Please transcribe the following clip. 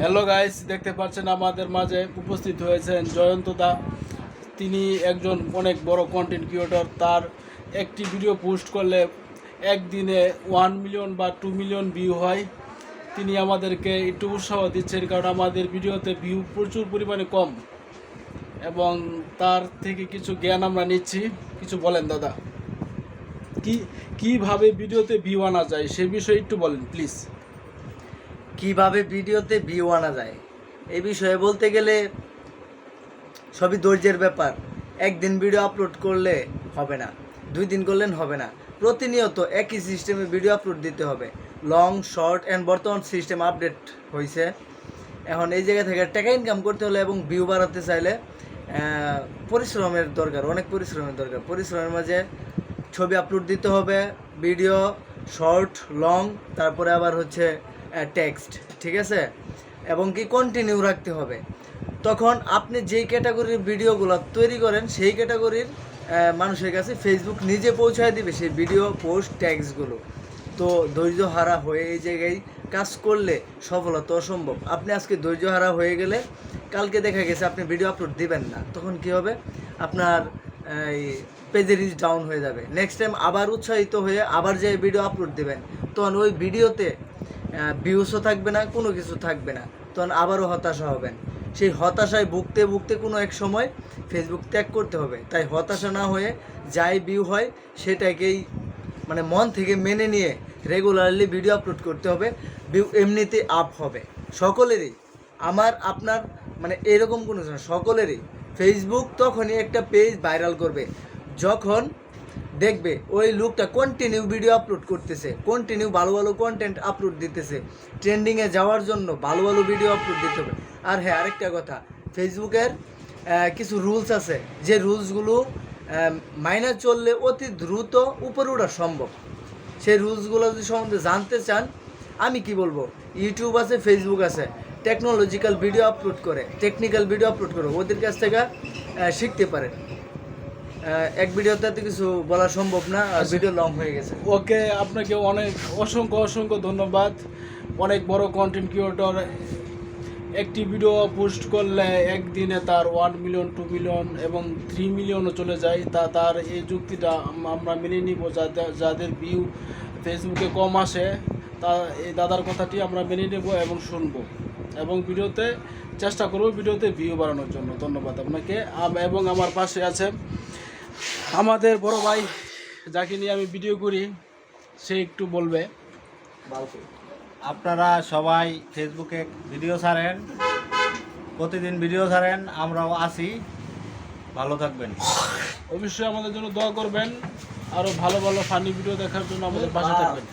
Hello guys দেখতে পাচ্ছেন, আমাদের মাঝে উপস্থিত হয়েছেন জয়ন্ত দা। তিনি একজন অনেক বড় কন্টেন্ট ক্রিয়েটর তার একটি ভিডিও পোস্ট করলে একদিনে ওয়ান মিলিয়ন বা টু মিলিয়ন ভিউ হয়। তিনি আমাদেরকে একটু উৎসাহ দিচ্ছেন, কারণ আমাদের ভিডিওতে ভিউ প্রচুর পরিমাণে কম। এবং তার থেকে কিছু জ্ঞান আমরা নিচ্ছি। কিছু বলেন, দাদা। কি, কীভাবে ভিডিওতে ভিউ আনা যায়, সে বিষয়ে একটু বলেন প্লিজ কীভাবে ভিডিওতে ভিউ আনা যায়? এই বিষয়ে বলতে গেলে সবই ধৈর্যের ব্যাপার। একদিন ভিডিও আপলোড করলে হবে না, দুই দিন করলেন হবে না। প্রতিনিয়ত একই সিস্টেমে ভিডিও আপলোড দিতে হবে। লং শর্ট অ্যান্ড বর্তমান সিস্টেম আপডেট হয়েছে এখন এই জায়গা থেকে টাকা ইনকাম করতে হলে এবং ভিউ বাড়াতে চাইলে পরিশ্রমের দরকার, অনেক পরিশ্রমের দরকার। পরিশ্রমের মাঝে ছবি আপলোড দিতে হবে ভিডিও শর্ট লং তারপরে আবার হচ্ছে টেক্সট ঠিক আছে? এবং কি কন্টিনিউ রাখতে হবে। তখন আপনি যেই ক্যাটাগরির ভিডিওগুলো তৈরি করেন, সেই ক্যাটাগরির মানুষের কাছে ফেসবুক নিজে পৌঁছায় দিবে সেই ভিডিও পোস্ট ট্যাক্সগুলো তো ধৈর্য হারা হয়ে এই জায়গায় কাজ করলে সফলতা অসম্ভব। আপনি আজকে ধৈর্য হারা হয়ে গেলে কালকে দেখা গেছে আপনি ভিডিও আপলোড দিবেন না। তখন কি হবে? আপনার এই পেজে রিচ ডাউন হয়ে যাবে। নেক্সট টাইম আবার উৎসাহিত হয়ে আবার যে ভিডিও আপলোড দেবেন, তখন ওই ভিডিওতে ভিউসও থাকবে না, কোনো কিছু থাকবে না। তখন আবারও হতাশা হবেন। সেই হতাশায় ভুগতে ভুগতে কোনো এক সময় ফেসবুক ত্যাগ করতে হবে। তাই হতাশা না হয়ে যাই ভিউ হয়, সেটাকেই মানে মন থেকে মেনে নিয়ে রেগুলারলি ভিডিও আপলোড করতে হবে। ভিউ এমনিতে আপ হবে। সকলেরই, আমার, আপনার মানে এরকম কোনো সকলেরই ফেসবুক তখনই একটা পেজ ভাইরাল করবে। যখন দেখবে ওই লোকটা কন্টিনিউ ভিডিও আপলোড করতেছে কন্টিনিউ ভালো ভালো কন্টেন্ট আপলোড দিতেছে। ট্রেন্ডিংয়ে যাওয়ার জন্য ভালো ভালো ভিডিও আপলোড দিতে হবে। আর হ্যাঁ আরেকটা কথা ফেসবুকের কিছু রুলস আছে, যে রুলসগুলো মাইনে চললে অতি দ্রুত উপরে ওঠা সম্ভব। সেই রুলসগুলো যদি সম্বন্ধে জানতে চান, আমি কি বলব ইউটিউব আছে ফেসবুক আছে টেকনোলজিক্যাল ভিডিও আপলোড করে টেকনিক্যাল ভিডিও আপলোড করে, ওদের কাছ থেকে শিখতে পারেন। এক ভিডিওতে এত কিছু বলা সম্ভব না আর ভিডিও লং হয়ে গেছে। ওকে আপনাকে অনেক অসংখ্য অসংখ্য ধন্যবাদ। অনেক বড় কন্টেন্ট ক্রিয়েটর একটি ভিডিও পোস্ট করলে একদিনে তার ওয়ান মিলিয়ন টু মিলিয়ন এবং থ্রি মিলিয়নও চলে যায়। তা তার এই যুক্তিটা আমরা মেনে নিব যাতে যাদের ভিউ ফেসবুকে কম আসে তা এই দাদার কথাটি আমরা মেনে নেব এবং শুনব। এবং ভিডিওতে চেষ্টা করব ভিডিওতে ভিউ বাড়ানোর জন্য। ধন্যবাদ আপনাকে। এবং আমার পাশে আছে আমাদের বড় ভাই যাকে নিয়ে আমি ভিডিও করি সে একটু বলবে আপনারা সবাই ফেসবুকে ভিডিও ছাড়েন প্রতিদিন ভিডিও ছাড়েন আমরাও আসি ভালো থাকবেন অবশ্যই আমাদের জন্য দোয়া করবেন আরও ভালো ভালো ফানি ভিডিও দেখার জন্য আমাদের পাশে থাকবেন